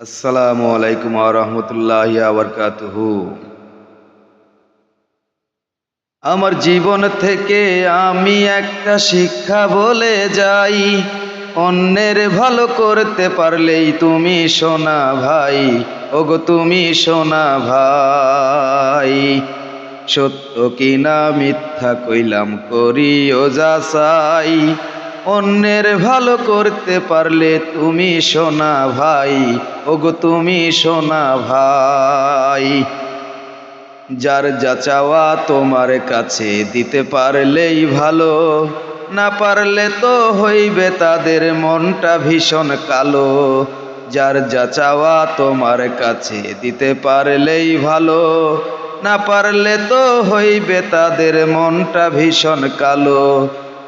আসসালামু আলাইকুম রহমতুল্লাহ আবরকাতুহু আমার জীবন থেকে আমি একটা শিক্ষা বলে যাই, অন্যের ভালো করতে পারলেই তুমি সোনা ভাই, ওগো তুমি সোনা ভাই। সত্য কিনা মিথ্যা কইলাম করি ও যাচাই অন্যের ভালো করতে পারলে তুমি সোনা ভাই, ওগো তুমি সোনা ভাই। যার যা চাওয়া তোমার কাছে দিতে পারলেই ভালো, না পারলে তো হইবে তাদের মনটা ভীষণ কালো। যার যা চাওয়া তোমার কাছে দিতে পারলেই ভালো, না পারলে তো হইবে তাদের মনটা ভীষণ কালো।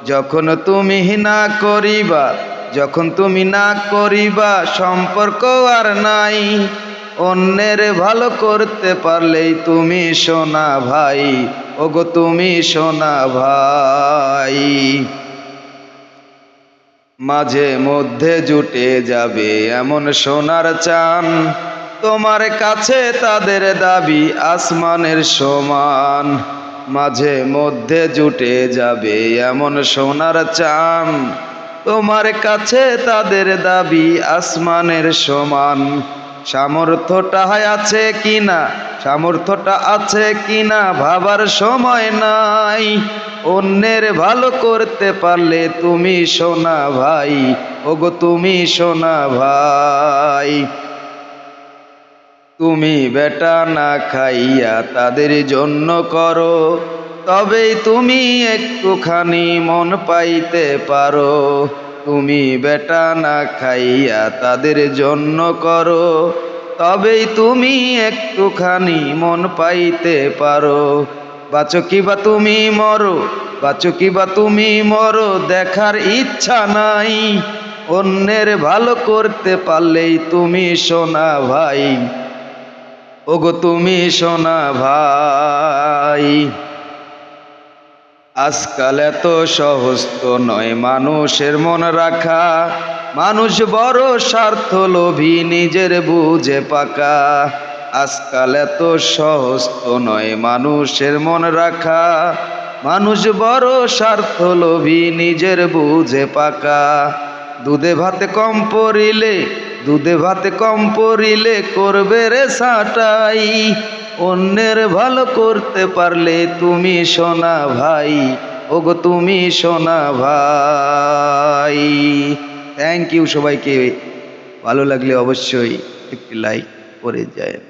যখন তুমি না করিবা, যখন তুমি না করিবা, সম্পর্ক আর নাই। অন্যের ভালো করতে পারলেই তুমি সোনা ভাই। ওগো, তুমি সোনা ভাই। মাঝে মধ্যে জুটে যাবে এমন সোনার চান। তোমার কাছে তাদের দাবি আসমানের সমান। মাঝে মধ্যে জুটে যাবে এমন সোনার চান তোমার কাছে তাদের দাবি আসমানের সমান। সামর্থ্যটা আছে কিনা, সামর্থ্যটা আছে কিনা ভাবার সময় নাই। অন্যের ভালো করতে পারলে তুমি সোনা ভাই, ওগো তুমি সোনা ভাই। তুমি বেটা না খাইয়া তাদের জন্য করো, তবেই তুমি একটুখানি মন পাইতে পারো। তুমি বেটা না খাইয়া তাদের জন্য করো, তবেই তুমি একটুখানি মন পাইতে পারো। বাচো কি বা তুমি মরো, বাচো কি বা তুমি মরো, দেখার ইচ্ছা নাই। অন্যের ভালো করতে পারলেই তুমি সোনা ভাই। ওগো তুমি সোনা ভাই, আজকাল এত সহজ নয় মানুষের মন রাখা। মানুষ বড় স্বার্থ লোভী, নিজের বুঝে পাকা। আজকাল এত সহজ নয় মানুষের মন রাখা। মানুষ বড় স্বার্থ লোভী, নিজের বুঝে পাকা। দুধে ভাতে কম পড়িলে দুধে ভাতে কম পড়িলে করবে রে সাটাই। অন্যের ভালো করতে পারলে তুমি সোনা ভাই। ওগো তুমি সোনা ভাই। থ্যাংক ইউ সবাইকে। ভালো লাগলে অবশ্যই একটি লাইক করে যায়